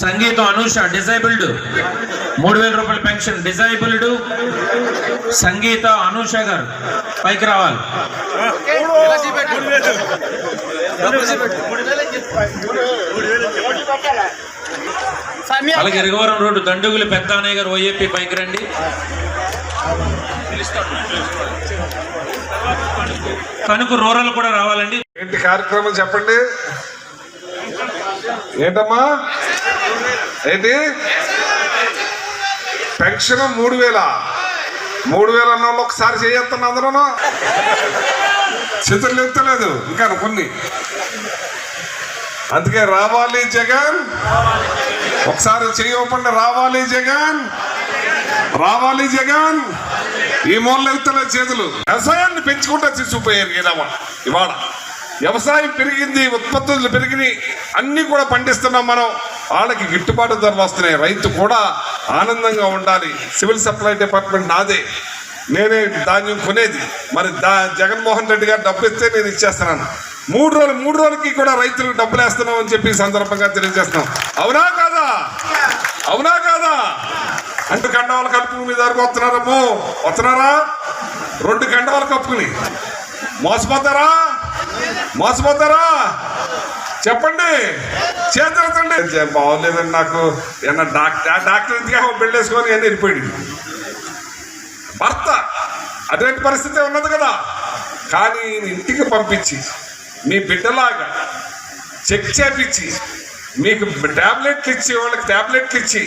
సంగీతం అనూష డిజైబుల్డ్. మూడు వేల రూపాయల పెన్షన్ డిజైబుల్డ్. సంగీత అనూష గారు పైకి రావాలి. అలాగే ఇరగవరం రోడ్డు దండుగులు పెద్ద అన్నయ్య గారు ఓఏపీ పైకి రండి. కనుక రూరల్ కూడా రావాలండి. ఏంటి కార్యక్రమం చెప్పండి? ఏంటమ్మా? ఏంటి? పెన్షన్ మూడు వేల. మూడు వేల అన్న వాళ్ళు ఒకసారి చేయొస్తున్నా అందరూ చేతులు ఎత్తలేదు. ఇంకా కొన్ని. అందుకే రావాలి జగన్. ఒకసారి చేయవపండి రావాలి జగన్. రావాలి జగన్. ఈ మూల ఎత్తలేదు చేతులు. వ్యవసాయాన్ని పెంచుకుంటా తీసుకుపోయారు ఏదమ్మా ఇవాళ వ్యవసాయం పెరిగింది ఉత్పత్తులు పెరిగినాయి. అన్నీ కూడా పండిస్తున్నాం మనం. వాళ్ళకి గిట్టుబాటు ధరలు వస్తున్నాయి. రైతు కూడా ఆనందంగా ఉండాలి. సివిల్ సప్లై డిపార్ట్మెంట్ నాదే. నేనే ధాన్యం కొనేది. మరి దా జగన్మోహన్ రెడ్డి గారు డబ్బు ఇస్తే నేను ఇచ్చేస్తున్నాను. మూడు రోజులు మూడు రోజులకి కూడా రైతులకు డబ్బులు వేస్తున్నాం అని చెప్పి సందర్భంగా తెలియజేస్తున్నాం. అవునా కాదా? అవునా కాదా? రెండు గండవాల కప్పుకుని మీ దగ్గరకు వస్తున్నారమ్మో. వస్తున్నారా? రెండు గండవాల కప్పుకుని. మోసపోతారా? మోసపోతారా? చెప్పండి. చేతులతండి బాగోలేదండి నాకు. ఏమన్నా డాక్టర్ డాక్టర్ ఇంతగా బిల్డేసుకొని అని వెళ్ళిపోయాడు భర్త. అటువంటి పరిస్థితి ఉన్నది కదా. కానీ ఇంటికి పంపించి మీ బిడ్డలాగా చెక్ చేపించి మీకు ట్యాబ్లెట్లు ఇచ్చి వాళ్ళకి ట్యాబ్లెట్లు ఇచ్చి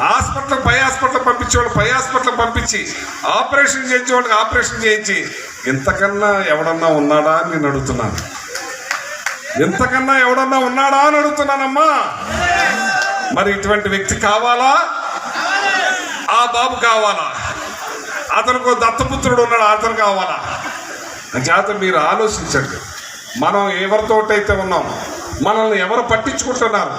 హాస్పిటల్ పై హాస్పిటల్ పంపించే వాళ్ళు పై హాస్పిటల్ పంపించి ఆపరేషన్ చేయించే వాళ్ళకి ఆపరేషన్ చేయించి ఇంతకన్నా ఎవడన్నా ఉన్నాడా అని నేను అడుగుతున్నాను. ఎంతకన్నా ఎవడన్నా ఉన్నాడా అని అడుగుతున్నానమ్మా. మరి ఇటువంటి వ్యక్తి కావాలా? ఆ బాబు కావాలా? అతనికి ఒక దత్తపుత్రుడు ఉన్నాడు? అతను కావాలా? చేత మీరు ఆలోచించండి. మనం ఎవరితోటైతే ఉన్నాం మనల్ని ఎవరు పట్టించుకుంటున్నారు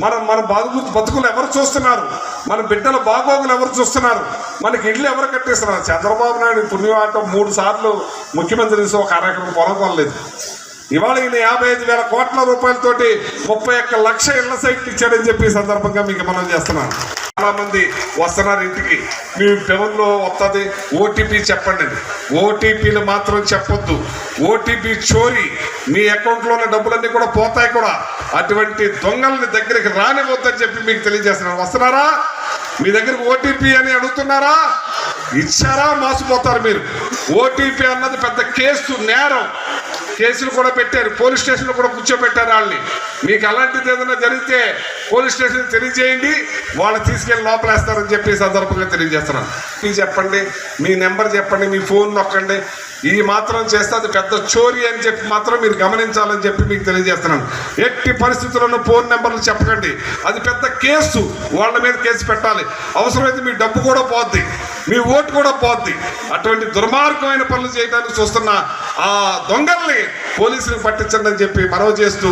మనం మన బతుకు బతుకులు ఎవరు చూస్తున్నారు మన బిడ్డల బాగోగులు ఎవరు చూస్తున్నారు మనకి ఇల్లు ఎవరు కట్టేస్తున్నారు? చంద్రబాబు నాయుడు పుణ్యవాటం మూడు సార్లు ముఖ్యమంత్రి చేసి ఒక అరెకరం పొలం కొనలేదు. ఇవాళ ఈయన యాభై ఐదు వేల కోట్ల రూపాయలతోటి ముప్పై ఒక్క లక్ష ఇళ్ళ సైట్లు ఇచ్చాడని చెప్పి సందర్భంగా మీకు మనం చేస్తున్నాను. చాలా మంది వస్తున్నారు ఇంటికి. మీ ఫోన్లో వస్తుంది ఓటీపీ చెప్పండి. ఓటీపీలు మాత్రం చెప్పొద్దు. ఓటీపీ చోరీ. మీ అకౌంట్లో ఉన్న డబ్బులన్నీ కూడా పోతాయి కూడా. అటువంటి దొంగల్ని దగ్గరికి రానివద్దని చెప్పి మీకు తెలియజేస్తున్నాను. వస్తున్నారా? మీ దగ్గరకు ఓటీపీ అని అడుగుతున్నారా? ఇచ్చారా? మోసపోతారు మీరు. ఓటీపీ అన్నది పెద్ద కేసు నేరం. కేసులు కూడా పెట్టారు పోలీస్ స్టేషన్లో కూడా కూర్చోబెట్టారు వాళ్ళని. మీకు అలాంటిది ఏదైనా జరిగితే పోలీస్ స్టేషన్ తెలియజేయండి వాళ్ళు తీసుకెళ్ళి లోపలేస్తారని చెప్పి సందర్భంగా తెలియజేస్తున్నాను. మీరు చెప్పండి మీ నెంబర్ చెప్పండి మీ ఫోన్ నొక్కండి. ఈ మాత్రం చేస్తే అది పెద్ద చోరీ అని చెప్పి మాత్రం మీరు గమనించాలని చెప్పి మీకు తెలియజేస్తున్నాను. ఎట్టి పరిస్థితుల్లోనూ ఫోన్ నెంబర్లు చెప్పకండి. అది పెద్ద కేసు వాళ్ళ మీద కేసు పెట్టాలి. అవసరమైతే మీ డబ్బు కూడా పోద్ది. మీ ఓటు కూడా పోద్ది. అటువంటి దుర్మార్గమైన పనులు చేయడానికి చూస్తున్న ఆ దొంగల్ని పోలీసులకు పట్టించండి అని చెప్పి మనవి చేస్తూ